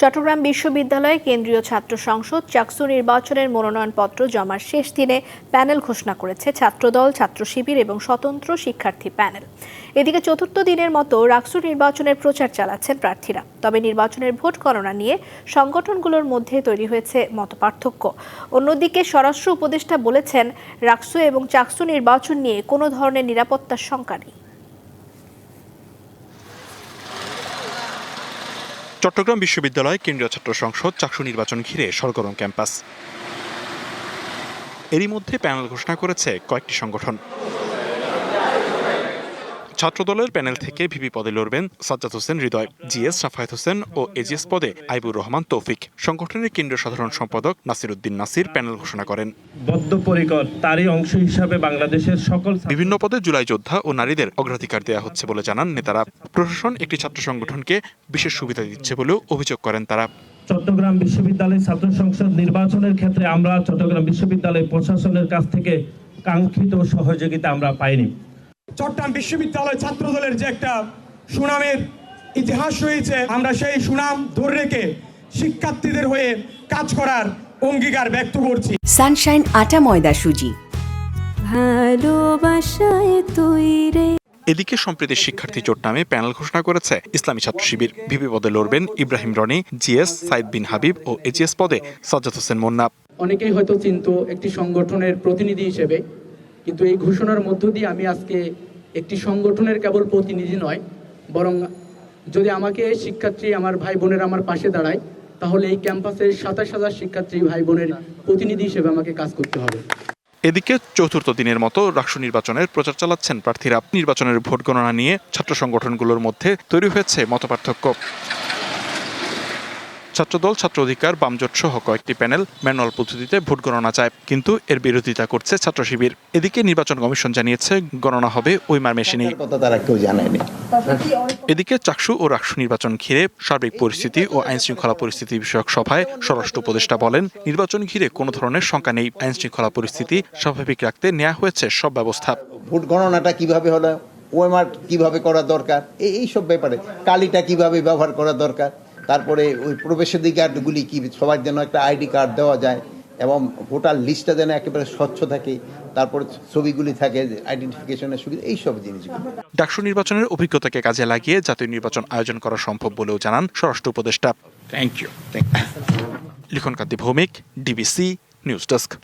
চট্টগ্রাম বিশ্ববিদ্যালয়ে কেন্দ্রীয় ছাত্র সংসদ চাকসু নির্বাচনের মনোনয়নপত্র জমার শেষ দিনে প্যানেল ঘোষণা করেছে ছাত্রদল, ছাত্র শিবির এবং স্বতন্ত্র শিক্ষার্থী প্যানেল। এদিকে চতুর্থ দিনের মতো রাকসু নির্বাচনের প্রচার চালাচ্ছেন প্রার্থীরা। তবে নির্বাচনের ভোট গণনা নিয়ে সংগঠনগুলোর মধ্যে তৈরি হয়েছে মতপার্থক্য। অন্যদিকে স্বরাষ্ট্র উপদেষ্টা বলেছেন, রাকসু এবং চাকসু নির্বাচন নিয়ে কোনো ধরনের নিরাপত্তার শঙ্কা নেই। চট্টগ্রাম বিশ্ববিদ্যালয়, কেন্দ্রীয় ছাত্র সংসদ, চাকসু নির্বাচন ঘিরে সরগরম ক্যাম্পাস। এরই মধ্যে প্যানেল ঘোষণা করেছে কয়েকটি সংগঠন। ছাত্রদলের প্যানেল থেকে ভিপি পদে লড়বেন সাজ্জাদ হোসেন হৃদয় জিএস সাফায়েত হোসেন ও এজিএস পদে আইবুর রহমান তৌফিক। সংগঠনের কেন্দ্রীয় সাধারণ সম্পাদক নাসির উদ্দিন নাসির প্যানেল ঘোষণা করেন। বদ্ধপরিকর তারই অংশ হিসাবে বাংলাদেশের সকল বিভিন্ন পদে জুলাই যোদ্ধা ও নারীদের অগ্রাধিকার দেওয়া হচ্ছে বলে জানান নেতারা। প্রশাসন একটি ছাত্র সংগঠনকে বিশেষ সুবিধা দিচ্ছে বলেও অভিযোগ করেন তারা। চট্টগ্রাম বিশ্ববিদ্যালয় ছাত্র সংসদ নির্বাচনের ক্ষেত্রে আমরা চট্টগ্রাম বিশ্ববিদ্যালয় প্রশাসনের কাছ থেকে কাঙ্ক্ষিত সহযোগিতা আমরা পাইনি। চট্টগ্রাম বিশ্ববিদ্যালয় ছাত্রদলের যে একটা সুনামের ইতিহাস রয়েছে আমরা সেই সুনাম ধরে রেখে শিক্ষার্থীদের হয়ে কাজ করার অঙ্গীকার ব্যক্ত করছি। সানশাইন আটা ময়দা সুজি। ভালোবাসায় এদিকে সম্প্রীতি শিক্ষার্থী জোট নামে প্যানেল ঘোষণা করেছে ইসলামী ছাত্র শিবির। ভিপি পদে লড়বেন ইব্রাহিম রনি জিএস সাইদ বিন হাবিব ও এজিএস পদে সাজ্জাদ হোসেন মুন্না। অনেকেই হয়তো চিন্ত একটি সংগঠনের প্রতিনিধি হিসেবে কিন্তু এই ঘোষণার মধ্য দিয়ে আমি আজকে একটি সংগঠনের কেবল প্রতিনিধি নয়, বরং যদি আমাকে শিক্ষার্থী আমার ভাই বোনের আমার পাশে দাঁড়ায়, তাহলে এই ক্যাম্পাসের সাতাশ হাজার শিক্ষার্থী ভাই বোনের প্রতিনিধি হিসেবে আমাকে কাজ করতে হবে। এদিকে চতুর্থ দিনের মতো রাষ্ট্র নির্বাচনের প্রচার চালাচ্ছেন প্রার্থীরা। নির্বাচনের ভোট গণনা নিয়ে ছাত্র সংগঠনগুলোর মধ্যে তৈরি হয়েছে মতপার্থক্য। ছাত্রদল ছাত্র অধিকার বামজোট সহ কয়েকটি প্যানেল ম্যানুয়াল পদ্ধতিতে ভোট গণনা চায় কিন্তু এর বিরোধিতা করছে ছাত্র শিবির। এদিকে নির্বাচন কমিশন জানিয়েছে গণনা হবে ওইমার মেশিনেই। জানায়নি এদিকে চাকসু ও রাকসু নির্বাচন ঘিরে সার্বিক পরিস্থিতি ও আইন শৃঙ্খলা পরিস্থিতি বিষয়ক সভায় স্বরাষ্ট্র উপদেষ্টা বলেন নির্বাচন ঘিরে কোনো ধরনের শঙ্কা নেই। আইন শৃঙ্খলা পরিস্থিতি স্বাভাবিক রাখতে নেওয়া হয়েছে সব ব্যবস্থা। ভোট গণনাটা কীভাবে হলো? ওয়েমার কীভাবে করা দরকার? এই সব ব্যাপারে কালিটা কীভাবে ব্যবহার করা দরকার? তারপরে ওই প্রবেশাধিকারগুলি কি? সবার যেন একটা আইডি কার্ড দেওয়া যায় এবং ভোটার লিস্টটা যেন একেবারে স্বচ্ছ থাকে তারপরে ছবিগুলি থাকে আইডেন্টিফিকেশনের সুবিধা এইসব জিনিসগুলো ডাকসু নির্বাচনের অভিজ্ঞতাকে কাজে লাগিয়ে জাতীয় নির্বাচন আয়োজন করা সম্ভব বলেও জানান স্বরাষ্ট্র উপদেষ্টা। Thank you Likhon Kanti Bhowmik DBC news desk